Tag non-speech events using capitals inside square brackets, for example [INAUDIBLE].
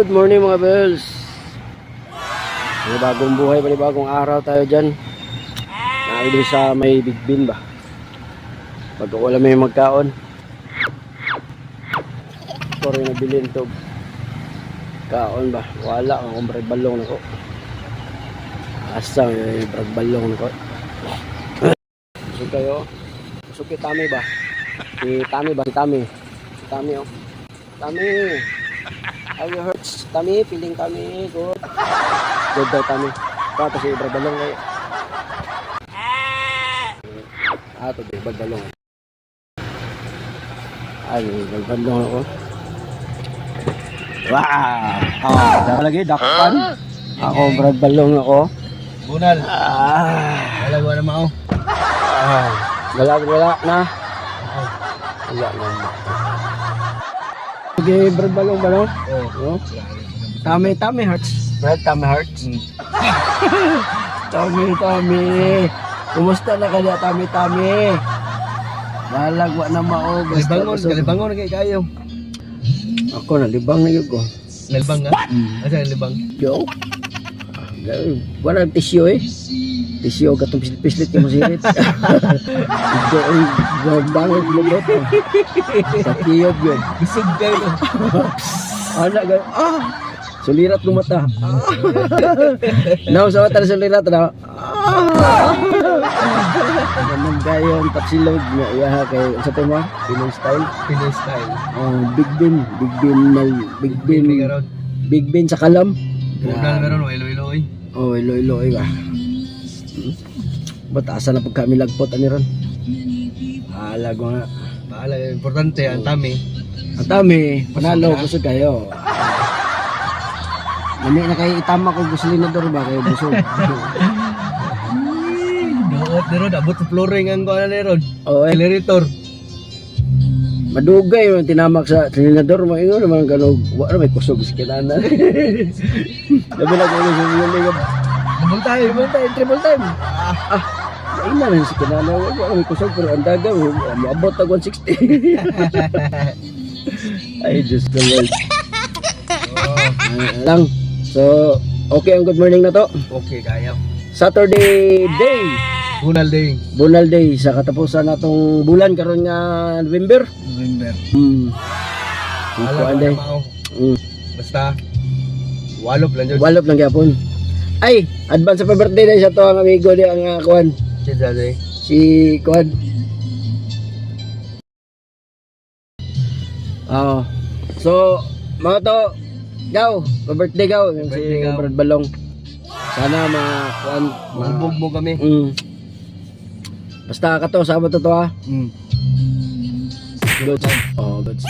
Good morning mga bells. May bagong buhay, may bagong araw tayo dyan. Nakali sa may Big Bin ba? Pag wala may magkaon. Sorry na bilhin to. Kaon ba? Wala brag balong nako. Asa may balong nako. Busog kayo. Busog kay Tami ba? Si Tami ba? Si Tami. Si Tami oh. Tami. You hurts? Tami, piling kami. Good. Good daw Tami. Tapos si brag balong kayo. Ah, to brag balong. Ay, brag balong ako. Wow! Ah, dahil lagi, dakpan. Ako, brad balong ako. Bunal. Ah, Wala na mao. ah, wala, wala na. Wala na. Okay, brad balong balong. Oh. No? Tami, tami hearts. Brad, tami hearts. Hmm. [LAUGHS] Tami, tami. Kumusta na kaya, tami, tami? Nalagwa na mao. Kalibangon, kalibangon kay kayo. Ako, nalibang na yun ko. Nalibang ka? Asa nalibang? Yo. Wala tisyo eh. Tisyo katong pislit-pislit yung masirit. Ito ay gandangit lubot. [LAUGHS] Sa kiyot yun. Busog kayo. Anak ga ah! Sulirat ng mata. Now sa mata na sulirat na. Ah! Ganun kayo ang tapsilog nga iya kay sa tema Pinoy style. Pinoy style. Oh, Big Ben, Big Ben na Big Ben, ka. Big Ben sa kalam. Bunal na ron, ilo-ilo oy. Oh, ilo-ilo ay ba. Batasan na pag kami lagpot ani ron. Alag nga. Paala, importante ang tami. Ang dami, panalo, Busog kayo. Nami na kayo itama ko gasolinador ba kayo busog. Doot na ron, abot sa flooring ang kuha na ron. oh, eh, Accelerator. madugay yung tinamak sa gasolinador mo ingon naman kanog wa na may kusog sa kinanan. Labi [LAUGHS] na ko sa mga Double tayo. Triple time, triple time. Ah, ah. Ina na si kinana. Wala may kusog pero ang daga. Maabot na 160. [LAUGHS] Ay, Diyos ko Lord. Oh, lang. So, okay ang good morning na to. okay, kaya. Saturday day. Bunal day. Bunal day sa katapusan natong bulan karon nga November. November. Hmm. Ko day. na. Hmm. Basta, walop lang dyan. Walop lang gyapon. Ay, advance happy birthday day sa to ang amigo di ang uh, kuan Sida day. si kuan. Oh. So, mga to, gaw, birthday gaw, yung si gaw. Brad Balong. Sana mga kuan, mga Mahubog mo kami. Mm. Basta ka to, Sabado to ha. Mm. Good. Oh, good.